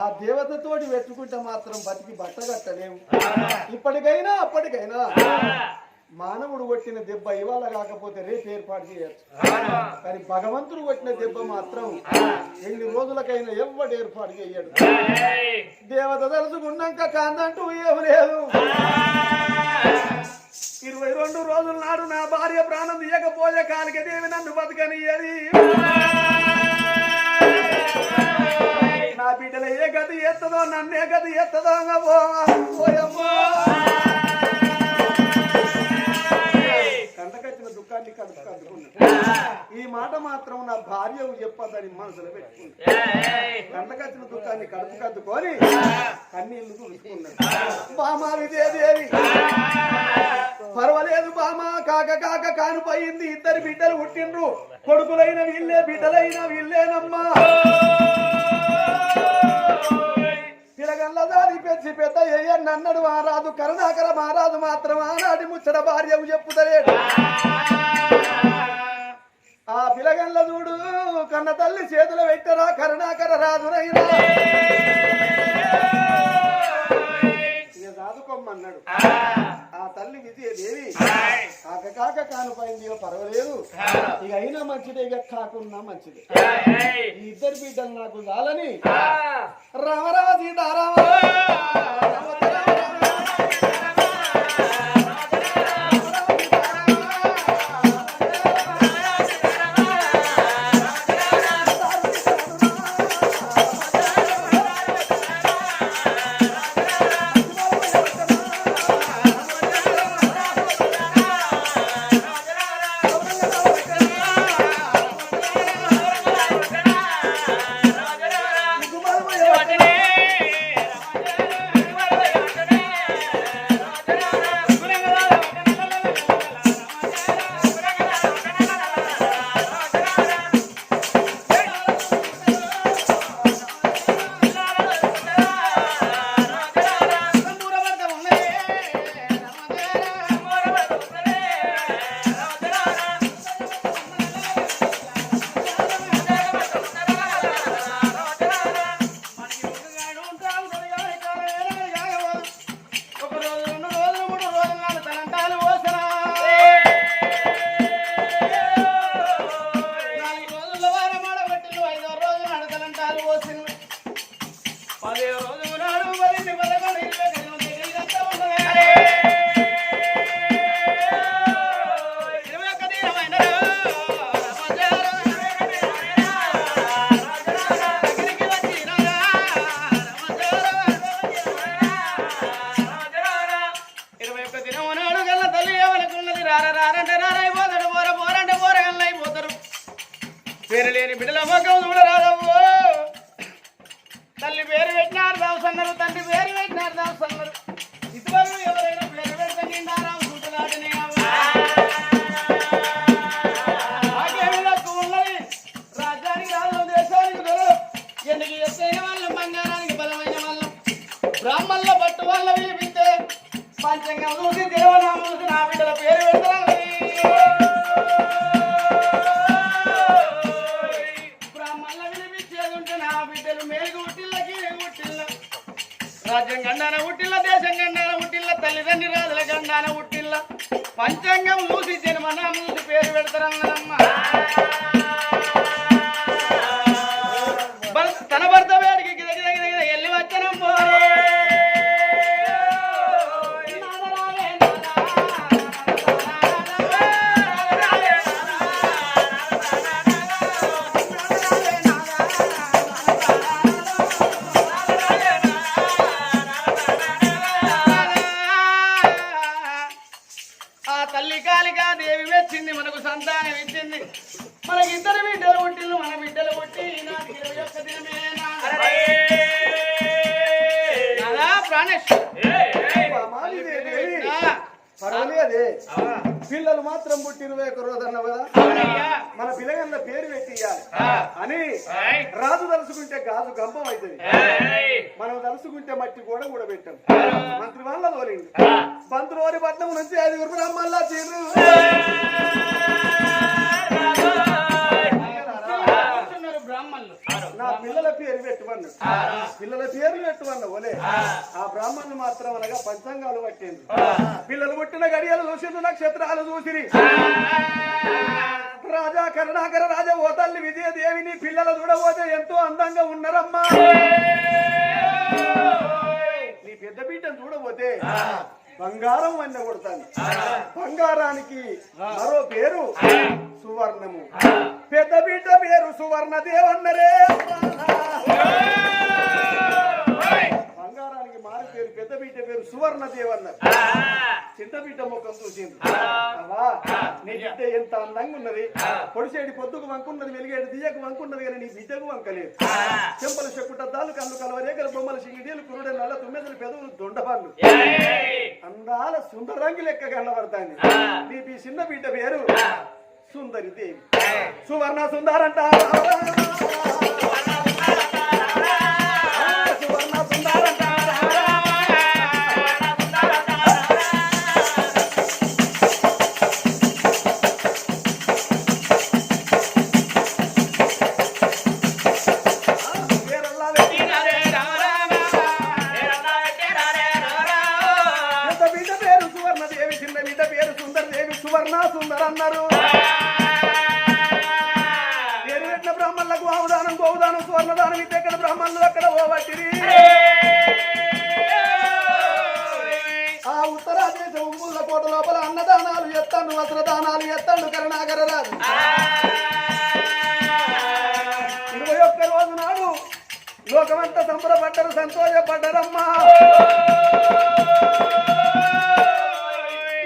ఆ దేవతతోటి పెట్టుకుంటే మాత్రం బతికి బట్ట కట్టలేము. ఇప్పటికైనా అప్పటికైనా మానవుడు కొట్టిన దెబ్బ ఇవాళ కాకపోతే రేపు ఏర్పాటు చేయొచ్చు. కానీ భగవంతుడు కొట్టిన దెబ్బ మాత్రం ఎన్ని రోజులకైనా ఎవ్వడు ఏర్పాటు చేయడు. దేవత తలుచుకున్నాక కాందంటూ ఏం లేదు. ఇరవై రెండు రోజుల నాడు నా భార్య ప్రాణం తీయకపోయే కాలిక దేవి నన్ను బతకనియది బిడ్డల ఏ గది ఎత్తదో నన్నే గది ఎత్తదో పోయమ్మో కంటకచ్చిన దుఃఖాన్ని కడుపు ఈ మాట మాత్రం నా భార్య చెప్పదని మనసులో పెట్టుకుంది. కంటకచ్చిన దుఃఖాన్ని కడుపు కద్దుకొని కన్నీళ్ళు తుడుచుకున్నాడు బామా విజయదేవి. పర్వాలేదు బామా కాక కాక కానిపోయింది. ఇద్దరు బిడ్డలు పుట్టిండ్రు. కొడుకులైన వీళ్ళే బిడ్డలైన వీళ్ళేనమ్మా. తిరగల్ల పెంచి పెద్ద ఏయన్న అన్నడు మారాదు కరుణాకర మహారాజు మాత్రం ఆనాటి ముచ్చట భార్యకు చెప్పుతలేడు ఆ పిలగల్ల చూడు కన్న తల్లి చేతులు పెట్టరా కరుణాకర రాజునైనా. రాదుకోమన్నాడు ఆ. తల్లి విజయదేవి కాక కాక కానుపోయింది పర్వాలేదు. ఇక అయినా మంచిదే ఇక కాకున్నా మంచిదే. ఈ ఇద్దరు బిడ్డలు నాకు చాలని రామ రామ సీతారామ. పర్వాలేదే పిల్లలు మాత్రం పుట్టి ఇరవై ఒక్క రోజు అన్నావు కదా. మన పిల్లగన్న పేరు పెట్టి. అని. రాజు తలుసుకుంటే గాజు గంపం అవుతుంది. మనం తలుసుకుంటే మట్టి కూడా కూడా పెట్టాం. మంత్రి వాళ్ళ తోలిండు పంతులోరి పట్నం నుంచి ఐదుగురు బ్రహ్మల్లా తీరు నా పిల్లల పేరు పెట్టువన్నాడు పిల్లల పేర్లు పెట్టువన్న ఓలే ఆ. బ్రాహ్మణులు మాత్రం అనగా పంచాంగాలు పట్టింది పిల్లలు పుట్టిన గడియలు చూసిండు నక్షత్రాలు చూసిరి. రాజా కరుణాకర రాజా ఓ తల్లి విజయదేవిని పిల్లలు చూడబోతే ఎంతో అందంగా ఉన్నారమ్మా. నీ పెద్ద బిడ్డను చూడబోతే బంగారం వన్న కొడతాను. బంగారానికి మరో పేరు సువర్ణము. పెద్ద బిడ్డ పేరు సువర్ణ దేవన్నరే పెద్ద బిడ్డ పేరు సువర్ణ దేవన్నారు చిన్న బిడ్డ ముఖం చూసింది. నీ బిడ్డ ఎంత అందంగా ఉన్నది. పొడిసేడి పొద్దుకు వంకున్నది వెలిగేడు దియ్యకు వంకున్నది కానీ నీ బిడ్డకు వంకలేదు చెంపలు చెప్పుటద్దాలు కళ్ళు కలవరేగలు బొమ్మలు సింగిడీలు కురుడే నల్ల తుమ్మెదలు పెదవులు దొండపాళ్ళు అందాల సుందరంగి లెక్క కనబడతాంది. నీ ఈ చిన్న బిడ్డ పేరు సుందరి దేవి. సువర్ణ సుందరంట. ఉత్తరాదేశ ఉమ్ముల కోట లోపల అన్నదానాలు ఎత్తండు వస్త్రదానాలు ఎత్తండు కరుణాకర రాజు. ఇరవై ఒక్క రోజు నాడు లోకమంతా సంబరపడ్డరు సంతోషపడ్డరమ్మా.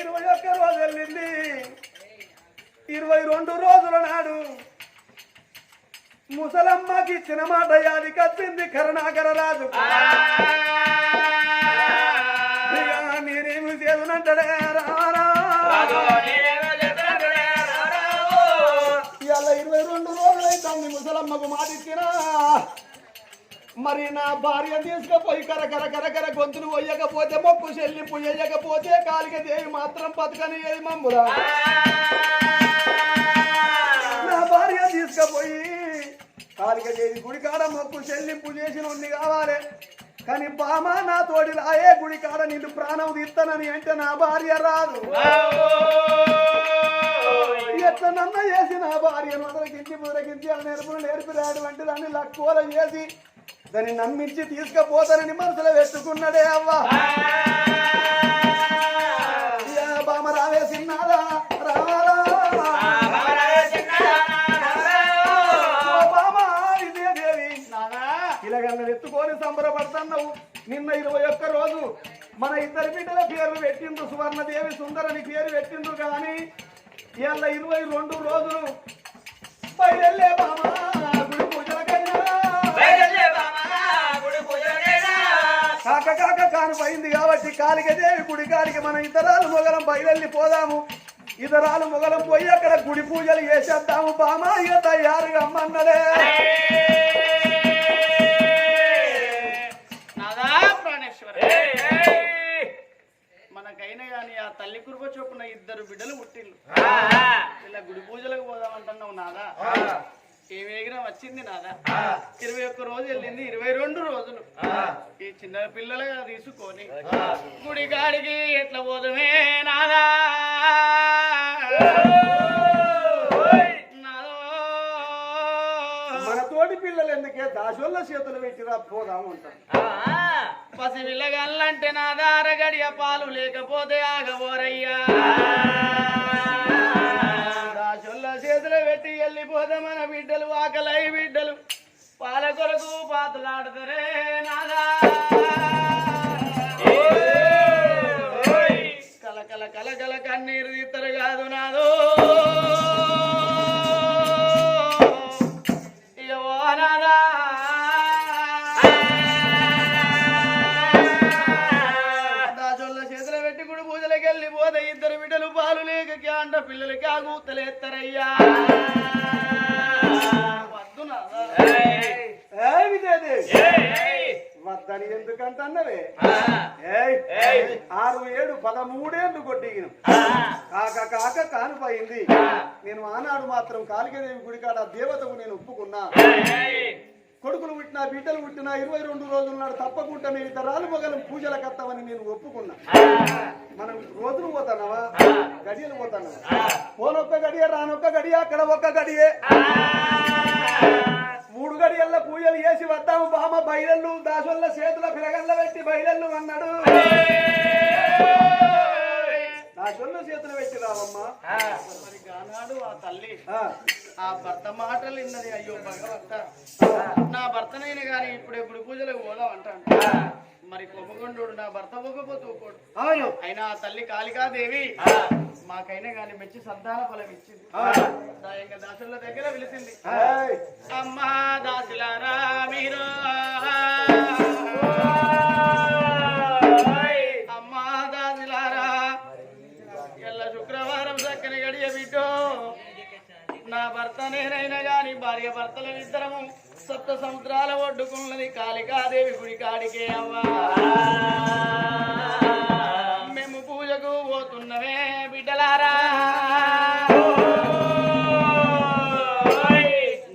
ఇరవై ఒక్క రోజు వెళ్ళింది. ఇరవై రెండు రోజుల నాడు ముసలమ్మకి ఇచ్చిన మాట యాది కచ్చింది కరుణాకర రాజు. చేదునంటాడే రారా ఇవాళ ఇరవై రెండు రోజులైతుంది ముసలమ్మకు మాట ఇచ్చినా మరి నా భార్య తీసుకుపోయి కర కర కర కర గొంతులు పోయకపోతే మొక్కు చెల్లింపు వేయకపోతే కాలిక దేవి మాత్రం బతకని ఏది మమ్మురా? నా భార్య తీసుకుపోయి కాలిక దేవి గుడి కాడ మొక్కు చెల్లింపు చేసిన కావాలి. కానీ బామ నా తోడి రాయే గుడి కాడ నిన్ను ప్రాణం తీస్తానని అంటే నా భార్య రాదు. ఎట్లనన్న చేసి నా భార్యను మొదలకించి మొదలకించి ఆ నేర్పును నేర్పిరాడు అంటే దాన్ని లక్కువల చేసి దాన్ని నమ్మించి తీసుకుపోతానని మనసులో పెట్టుకున్నాడే అవ్వా. సంబరపడుతున్నావు నిన్న ఇరవై ఒక్క రోజు మన ఇద్దరు బిడ్డల పేర్లు పెట్టిండ్రు. సువర్ణదేవి సుందరని పేరు పెట్టిండ్రు కానీ ఇవాళ ఇరవై రెండు రోజులు బయలులే బామా గుడి పూజలకైనా. కాక కాక కాను పోయింది కాబట్టి కాలికదేవి గుడి కాడికి మన ఇతరాలు మొగలం బయలుల్లి పోదాము. ఇతరాలు మొగలం పోయి అక్కడ గుడి పూజలు చేసేద్దాము. బామా ఇక తయారుగా అమ్మన్నదే. మనకైనా గాని ఆ తల్లి కురుప చొప్పున ఇద్దరు బిడ్డలు పుట్టిల్లు ఇలా గుడి పూజలకు పోదామంటున్నావు నాదా? ఏ వేగిన వచ్చింది నాదా? ఇరవై ఒక్క రోజు వెళ్ళింది ఇరవై రెండు రోజులు. ఈ చిన్న పిల్లలుగా తీసుకొని గుడి కాడికి ఎట్లా పోదమే నాదో? ఎందుకే దాసోళ్ళ చేతులు పెట్టిరా? పోదాము అంటారు. పసి పిల్లగాళ్ళంటే నా దార గడియ పాలు లేకపోతే ఆగబోరయ్యా. దాసుల చేతులు పెట్టి వెళ్ళిపోతే మన బిడ్డలు ఆకలై బిడ్డలు. పాల కొరకు పాతలాడతారే నాదా. కల కల కల కల కన్నీరు తీస్తారు కాదు నాదో. విజయదేవి వద్దని? ఎందుకంటన్నవే? ఏయ్. ఆరు ఏడు పదమూడేళ్ళు కొట్టిగిన. కాక కాక కానిపోయింది. నేను ఆనాడు మాత్రం కాళికదేవి గుడి కాడ దేవతకు నేను ఒప్పుకున్నా. కొడుకులు పుట్టినా బిడ్డలు పుట్టినా ఇరవై రెండు రోజుల నాడు తప్పకుండా మేము ఇతరాలు మొగలు పూజల కత్తమని నేను ఒప్పుకున్నా. మనం రోజులు పోతానవా గడియలు పోతానవా పోనొక్క గడియ రానొక్క గడియ అక్కడ ఒక్క గడియే. మూడు గడియల్ల పూజలు చేసి వద్దాము బామ బయలల్లు దాసొల్ల చేతుల పిలగల్ల పెట్టి బయలల్లు అన్నాడు. దాసొల్ల చేతులు పెట్టి రావమ్మా. మరి గానాడు ఆ తల్లి. ఆ, భర్త మాటలు విన్నది అయ్యో భగవంత. నా భర్తనైనా గాని ఇప్పుడే గుడి పూజలకు పోదాం అంటాను. మరి కొమ్మగొండు నా భర్త ఒక్కపోతూ ఊకోడు అవును. అయినా తల్లి కాళికాదేవి మాకైనా గాని మెచ్చి సంతాన ఫలం ఇచ్చింది. దాసుల దగ్గర పిలిచింది ఏయ్, అమ్మా దాసులారా మీరు. అమ్మా దాసులారా ఎల్ల శుక్రవారం చక్కని గడియ బిడ్డో. నా భర్త నేనైనా గాని భార్య భర్తల ఇద్దరము. సప్త సముద్రాల ఒడ్డుకున్నది కాళికాదేవి గుడి కాడికే అవ్వా. మేము పూజకు పోతున్నవే బిడ్డలారా.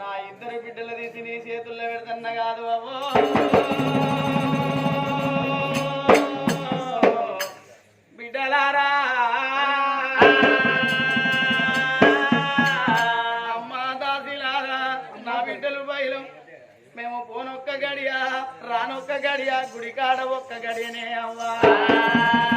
నా ఇద్దరు బిడ్డలు తీసి నీ చేతుల్లో పెడతన్న కాదు అవ్వో గడియ గుడికాడ ఒక్క గడియనే అవ్వా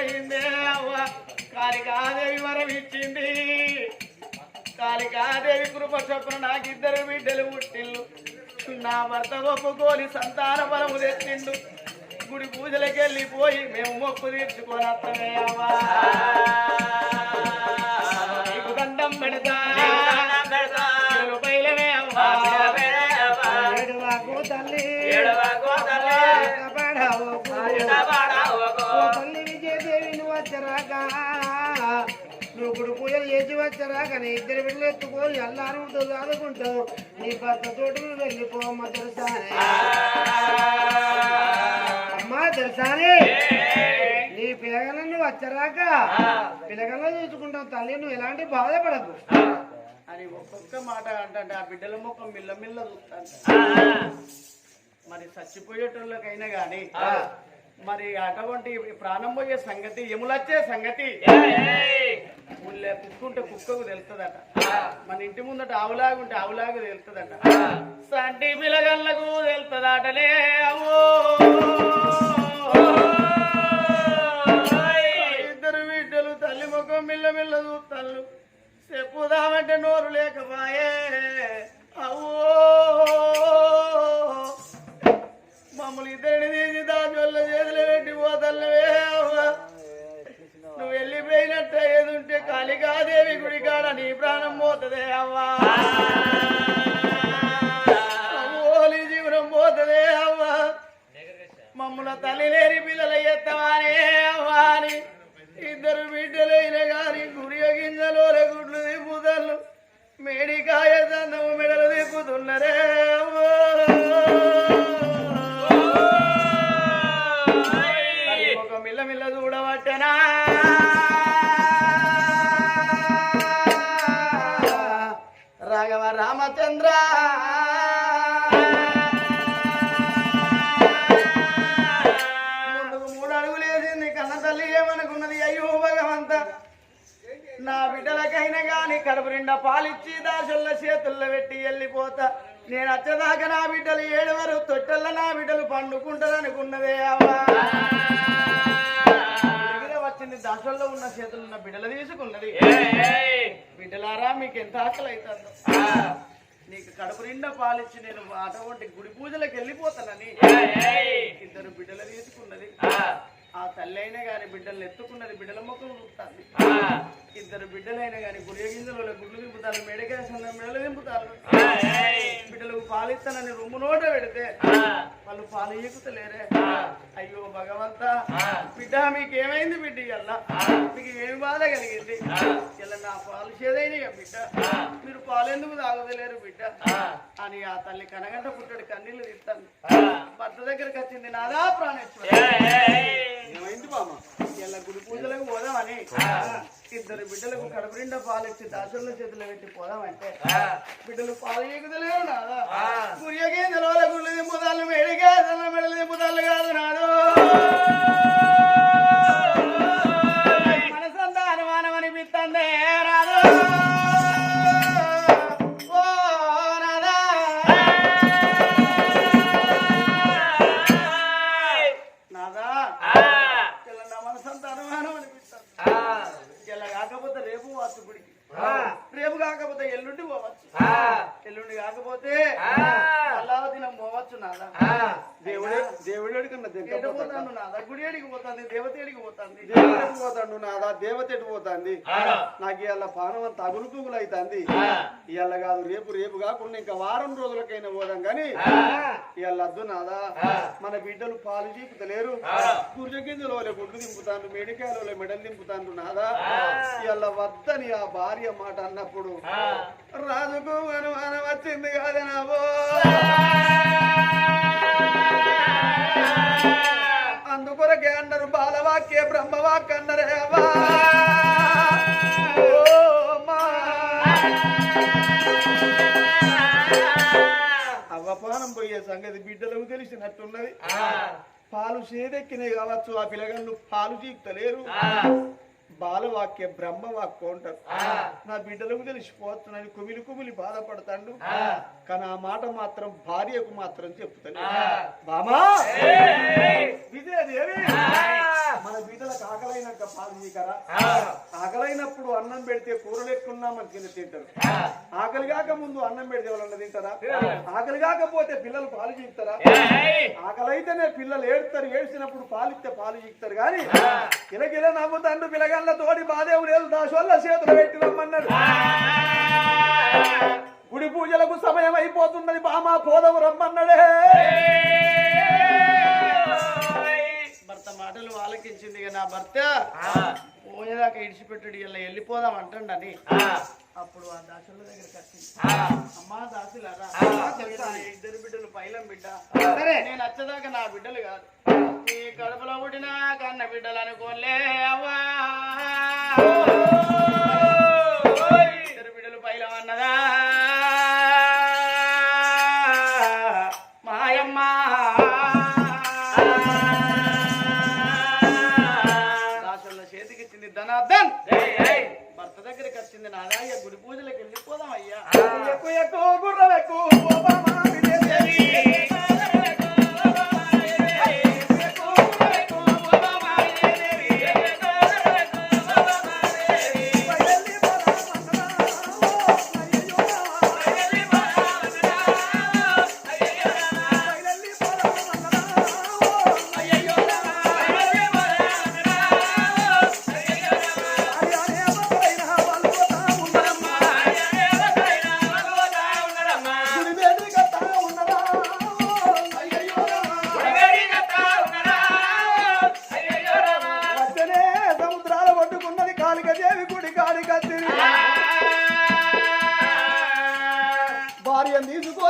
కాని అవ్వ కాళికాదేవి వరం ఇచ్చింది కాళికాదేవి కృప చొప్పున నాకు ఇద్దరు బిడ్డలు పుట్టిల్లు. నా భర్త ఒప్పుకోని సంతాన బలము తెచ్చిండు. గుడి పూజలకి వెళ్ళిపోయి మేము మొక్కు తీర్చుకొని వస్తామే అవ్వా. దండం పెడతా. పూజలు చేసి వచ్చరాక నీ ఇద్దరు బిడ్డలు ఎత్తుకొని అల్లారు చదువుకుంటావు నీ భర్త తోటి వెళ్ళిపోమ్మ తెలుసానే? అమ్మా తెలుసానే? నీ పిల్లగలను వచ్చరాక పిల్లగలను చూసుకుంటావు తల్లి నువ్వు ఎలాంటి బాధపడకు. అని ఒక్కొక్క మాట అంటే ఆ బిడ్డల ముఖం మిల్ల మిల్ల చూస్తాను మరి చచ్చిపోయేటోళ్ళకైనా గాని మరి అటువంటి ప్రాణం పోయే సంగతి ఎములొచ్చే సంగతి. ముల్లే కుక్కుంటే కుక్కకు తెలుస్తుందట. మన ఇంటి ముందట ఆవులాగుంటే ఆవులాగు తెలుస్తుందట. సంటి పిలగళ్ళకు తెలుస్తుందటలే అవో ఇద్దరు బిడ్డలు తల్లి ముఖం మిల్ల మిల్ల చూస్తాను చెప్పుదామంటే నోరు లేకపాయే అవో మమ్మల్ని ఇద్దరిని తీసి దాని అవ్వా రామచంద్ర. ముందుకు మూడు అడుగులు వేసింది కన్న తల్లి ఏమనుకున్నది? అయ్యో భగవంత. నా బిడ్డలకైనా గాని కడుపు నిండా పాలిచ్చి దాసుల చేతుల్లో పెట్టి వెళ్ళిపోతా. నేను వచ్చేదాకా నా బిడ్డలు ఏడవరు తొట్టెల్ల నా బిడ్డలు పండుకుంటారనుకున్నదే అవ్వా. దగ్గర వచ్చింది దాసుల్లో ఉన్న చేతులు ఉన్న బిడ్డలు తీసుకున్నది. బిడ్డలారా మీకు ఎంత ఆకలి అవుతుందో నీకు కడుపు నిండా పాలిచ్చి నేను అటువంటి గుడి పూజలకు వెళ్ళిపోతానని ఇద్దరు బిడ్డలు తీసుకున్నది. ఆ తల్లి అయినా గాని బిడ్డలు ఎత్తుకున్నది బిడ్డల ముఖం చూస్తుంది. ఇద్దరు బిడ్డలైనా గాని గుడి గింజలు గుడ్లు దింపుతారు మెడకేసిన మెడలు దింపుతారు. బిడ్డలకు పాలిస్తానని రొమ్ము నోట పెడితే వాళ్ళు పాలు ఈకుతలేరే. అయ్యో భగవంత బిడ్డ మీకు ఏమైంది బిడ్డ ఇయ్యాల మీకు ఏమి బాధ కలిగింది? ఇలా నా పాలు చేదైన బిడ్డ? మీరు పాలు ఎందుకు తాగదలేరు బిడ్డ అని ఆ తల్లి కనగంట పుట్టడి కన్నీళ్ళు తీస్తాను భర్త దగ్గరికి వచ్చింది నాదా ప్రాణేశ్వర. ఏమైంది బామ్మ? ఇలా గుడి పూజలకు పోదామని. ఇద్దరు బిడ్డలకు కడుపు నిండా పాలు ఇచ్చి దాసుల చేతిలో పెట్టి పోదామంటే బిడ్డలు పాలు ఎగుదలేరు నాదా గురియకే తెలవాల గుళ్ళు మెడికే అవుతుంది. ఇవాళ కాదు రేపు రేపు కాకుండా ఇంకా వారం రోజులకైనా పోదాం కానీ ఇవాళ అద్దు నాదా? మన బిడ్డలు పాలు చీపుతలేరు. గుర్జ గింజలు వాళ్ళ గుడ్లు దింపుతాను మెడికాయలు వాళ్ళ మెడలు దింపుతాను నాదా? ఇవాళ వద్దని ఆ భార్య మాట అన్నప్పుడు రాజుకు అనుమానం వచ్చింది కాదు నాబో. అందుకొరకే అన్నారు బాలవాక్య బ్రహ్మవాక్ అన్నరే అవ్వపానం పోయే సంగతి బిడ్డలకు తెలిసినట్టున్నది. పాలు చేదెక్కినాయి కావచ్చు ఆ పిల్లగాళ్ళు పాలు చీకుతలేరు. బాలవాక్య బ్రహ్మవాక్యం అంటారు. నా బిడ్డలకు తెలిసిపోతున్నాను కుమిలి కుమిలి బాధపడతాడు. కానీ ఆ మాట మాత్రం భార్యకు మాత్రం చెప్తాను. బామా? విజయదేవి మన బిడ్డలకు ఆకలైనాక పాలు చీకరా ఆకలైనప్పుడు అన్నం పెడితే కూరలు ఎక్కున్నా మంచిగా తింటారు. ఆకలి కాక ముందు అన్నం పెడితే ఎవరన్నా తింటారా? ఆకలి కాకపోతే పిల్లలు పాలు చీకుతారా? ఆకలైతేనే పిల్లలు ఏడుస్తారు ఏడ్చినప్పుడు పాలిస్తే పాలు చీకుతారు కానీ కిలకిల నవ్వుతాండు పిల్లగాళ్ళ తోడి బాదేవు లేదు దాసోళ్ళ చేతులు పెట్టి రమ్మన్నాడు గుడి పూజలకు సమయం అయిపోతున్నది బామా పోదవు రమ్మన్నాడే. భర్త మాటలు ఆలకించింది నా భర్త. పోయేదాకా ఇడిచిపెట్టుడు ఇలా వెళ్ళిపోదాం అంటండని. అప్పుడు ఆ దాసుల దగ్గరికి వచ్చింది అమ్మా దాసులారా ఇద్దరు బిడ్డలు పైలం బిడ్డ. సరే. నేను వచ్చేదాకా నా బిడ్డలు కాదు. కడుపులో పుట్టిన కన్న బిడ్డలు అనుకోలే అవ్వా. ఇద్దరు బిడ్డలు పైలం అన్నదా? మాయమ్మ. దాసుల చేతికి ఇచ్చింది ధనార్దన్. భర్త దగ్గరికి వచ్చింది నాదాయ్య గుడి పూజలకు వెళ్ళిపోదాం అయ్యా. ఎక్కువ ఎక్కువ గుర్రం ఎక్కువ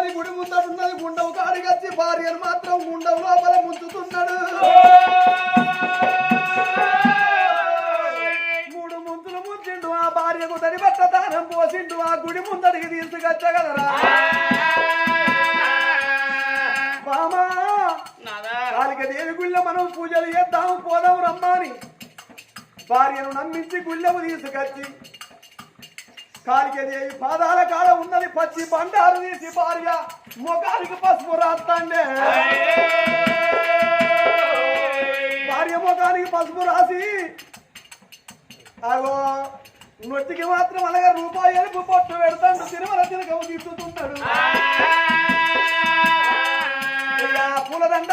తీసుకొని గుడి ముందడున్నది గుండవు కాడిగచ్చి భార్యను మాత్రం గుండవు లోపల ముంచుతున్నాడు. మూడు ముంచులు ముంచిండు ఆ భార్యకు తడి బట్ట దానం పోసిండు ఆ గుడి ముందడికి తీసుకొచ్చగలరా? బామా నాదా కాలిక దేవి గుళ్ళ మనం పూజలు చేద్దాం పోదాం రమ్మని. భార్యను నమ్మించి గుళ్ళము తీసుకొచ్చి కాలికెదేవి పాదాల కాడ ఉన్నది పచ్చి బండారు తీసి భార్య. ముఖానికి పసుపు రాస్తాండే. భార్య ముఖానికి పసుపు రాసి అగో నొట్టికి మాత్రం అలాగే రూపాయలు పొట్టు పెడతాడు తిరుమల తిరగవు తీసుకుంటాడు పూలదండ